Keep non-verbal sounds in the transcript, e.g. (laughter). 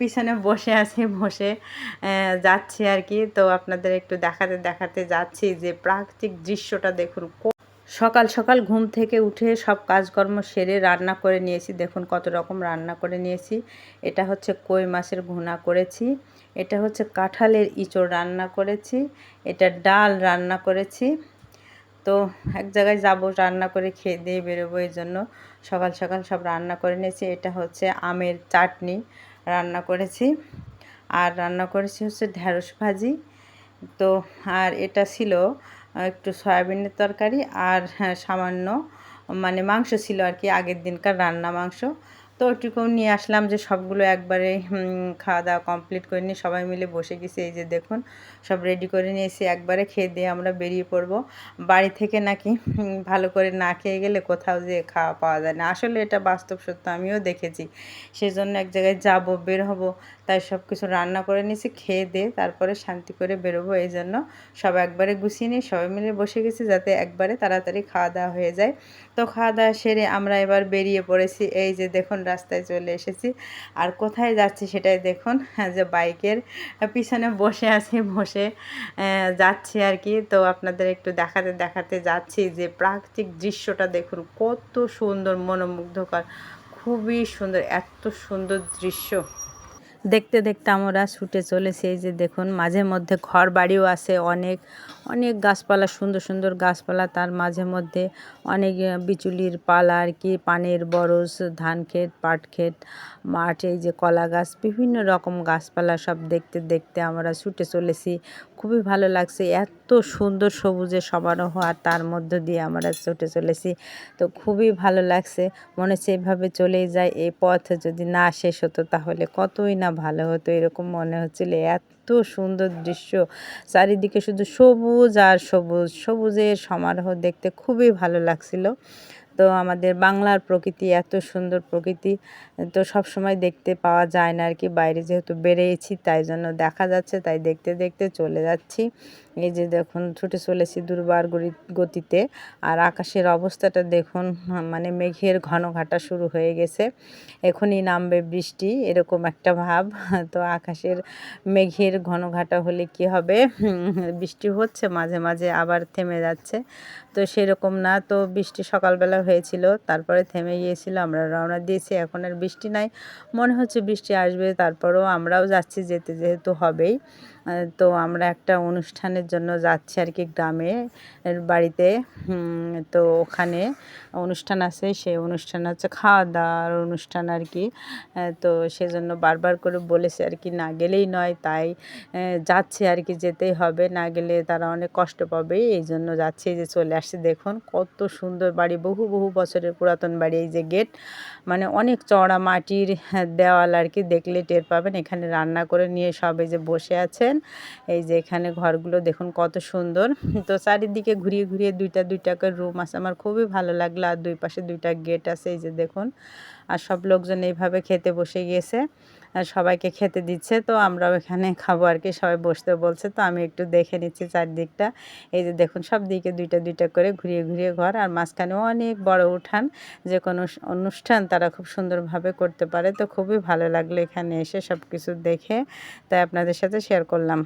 পিছনে বসে আছি, বসে যাচ্ছি আর কি। তো আপনাদের একটু দেখাতে দেখাতে যাচ্ছি যে প্রাকৃতিক দৃশ্যটা দেখুন। সকাল সকাল ঘুম থেকে উঠে সব কাজকর্ম সেরে রান্না করে নিয়েছি। দেখুন কত রকম রান্না করে নিয়েছি। এটা হচ্ছে কই মাছের ভুনা করেছি। এটা হচ্ছে কাঁঠালের ইঁচড় রান্না করেছি। এটা ডাল রান্না করেছি। তো এক জায়গায় যাব, রান্না করে খেয়ে দিয়ে বেরোবো এই জন্য। সকাল সকাল সব রান্না করে নিয়েছি। এটা হচ্ছে আমের চাটনি। রান্না করেছি। আর রান্না করেছি হচ্ছে ঢ্যাঁড়স ভাজি। তো আর এটা ছিল একটু সয়াবিনের তরকারি আর হ্যাঁ, সামান্য মানে মাংস ছিল আর কি আগের দিনকার রান্না মাংস। তো ওইটুকু নিয়ে আসলাম যে সবগুলো একবারে খাওয়া দাওয়া কমপ্লিট করে নিয়ে সবাই মিলে বসে গেছি। এই যে দেখুন, সব রেডি করে নিয়েছি। একবারে খেয়ে দিয়ে আমরা বেরিয়ে পড়ব। বাড়ি থেকে নাকি ভালো করে না খেয়ে গেলে কোথাও যে খাওয়া পাওয়া যায় না। আসলে এটা বাস্তব সত্য, আমিও দেখেছি। সেই জন্য এক জায়গায় যাব, বের হব। তাই সব কিছু রান্না করে নিয়েছি, খেয়ে দিয়ে তারপরে শান্তি করে বেরোবো। এই জন্য সব একবারে গুছিয়ে নিয়ে সবাই মিলে বসে গেছি যাতে একবারে তাড়াতাড়ি খাওয়া দাওয়া হয়ে যায়। তো খাওয়া দাওয়া সেরে আমরা এবার বেরিয়ে পড়েছি। এই যে দেখুন রাস্তায় চলে এসেছি। আর কোথায় যাচ্ছি সেটাই দেখুন হ্যাঁ, যে বাইকের পিছনে বসে আছি বসে যাচ্ছি আর কি। তো আপনাদের একটু দেখাতে দেখাতে যাচ্ছি যে প্রাকৃতিক দৃশ্যটা দেখুন কত সুন্দর মনোমুগ্ধকর খুবই সুন্দর এত সুন্দর দৃশ্য। দেখতে দেখতে আমরা ছুটে চলেছি এই যে দেখুন মাঝে মধ্যে ঘর বাড়িও আছে অনেক অনেক গাছপালা, সুন্দর সুন্দর গাছপালা, তার মাঝে মধ্যে অনেক বিচুলির পালা আর কি, পানের বরজ, ধান ক্ষেত, পাট ক্ষেত, মাঠ, এই যে কলা গাছ, বিভিন্ন রকম গাছপালা সব দেখতে দেখতে আমরা ছুটে চলেছি। খুবই ভালো লাগছে, এত সুন্দর সবুজে সমারোহ আর তার মধ্য দিয়ে আমরা ছুটে চলেছি। তো খুবই ভালো লাগছে, মনে হচ্ছে এভাবে চলেই যায়, এই পথ যদি না শেষ হতো তাহলে কতই না ভালো হতো, এরকম মনে হচ্ছিল। এত সুন্দর দৃশ্য, চারিদিকে শুধু সবুজ আর সবুজ সবুজের সমারোহ দেখতে খুবই ভালো লাগছিল। তো আমাদের বাংলার প্রকৃতি এত সুন্দর প্রকৃতি, তো সব সময় দেখতে পাওয়া যায় না আর কি বাইরে যেহেতু বেরিয়েছি তাই জন্য দেখা যাচ্ছে, তাই দেখতে দেখতে চলে যাচ্ছি। এই যে দেখুন, ছুটে চলেছি দুর্বার গতিতে। আর আকাশের অবস্থাটা দেখুন মানে মেঘের ঘন ঘাটা শুরু হয়ে গেছে। এখনই নামবে বৃষ্টি, এরকম একটা ভাব। (laughs) তো আকাশের মেঘের ঘন ঘাটা হলে কি হবে? বৃষ্টি হচ্ছে, মাঝে মাঝে আবার থেমে যাচ্ছে। তো সেরকম না। তো বৃষ্টি সকালবেলা হয়েছিল, তারপরে থেমে গিয়েছিল, আমরা রওনা দিয়েছি, এখন আর বৃষ্টি নাই। মনে হচ্ছে বৃষ্টি আসবে, তারপরেও আমরাও যাচ্ছি, যেতে যেহেতু হবেই। তো আমরা একটা অনুষ্ঠানের জন্য যাচ্ছি আর কি গ্রামে বাড়িতে। তো ওখানে অনুষ্ঠান আছে, সেই অনুষ্ঠান হচ্ছে খাওয়া দাওয়ার অনুষ্ঠান আর কি। তো সেজন্য বারবার করে বলেছে আর কি, না গেলেই নয়, তাই যাচ্ছে আর কি, যেতেই হবে। না গেলে তারা অনেক কষ্ট পাবে, এই জন্য যাচ্ছে যে চলে আসছে, দেখুন কত সুন্দর বাড়ি, বহু বহু বছরের পুরাতন বাড়ি, এই যে গেট মানে অনেক চওড়া মাটির দেওয়াল আর কি দেখলে টের পাবেন। এখানে রান্না করে নিয়ে সবে যে বসে আছেন। এই যে এখানে ঘরগুলো দেখুন কত সুন্দর। তো চারিদিকে ঘুরিয়ে ঘুরিয়ে দুইটা দুইটা করে রুম আছে। আমার খুবই ভালো লাগল। আর দুই পাশে দুইটা গেট আছে, এই যে দেখুন। আর সব লোকজন এইভাবে খেতে বসে গিয়েছে। সবাইকে খেতে দিচ্ছে। তো আমরা এখানে খাব আর কি। সবাই বসতে বলছে। তো আমি একটু দেখে নিচ্ছি চারদিকটা। এই যে দেখুন, সব দিকে দুইটা দুইটা করে ঘুরিয়ে ঘুরিয়ে ঘর। আর মাঝখানে অনেক বড় উঠান। যে কোনো অনুষ্ঠান তারা খুব সুন্দরভাবে করতে পারে। তো খুবই ভালো লাগল এখানে এসে সব কিছু দেখে। তাই আপনাদের সাথে শেয়ার করলাম।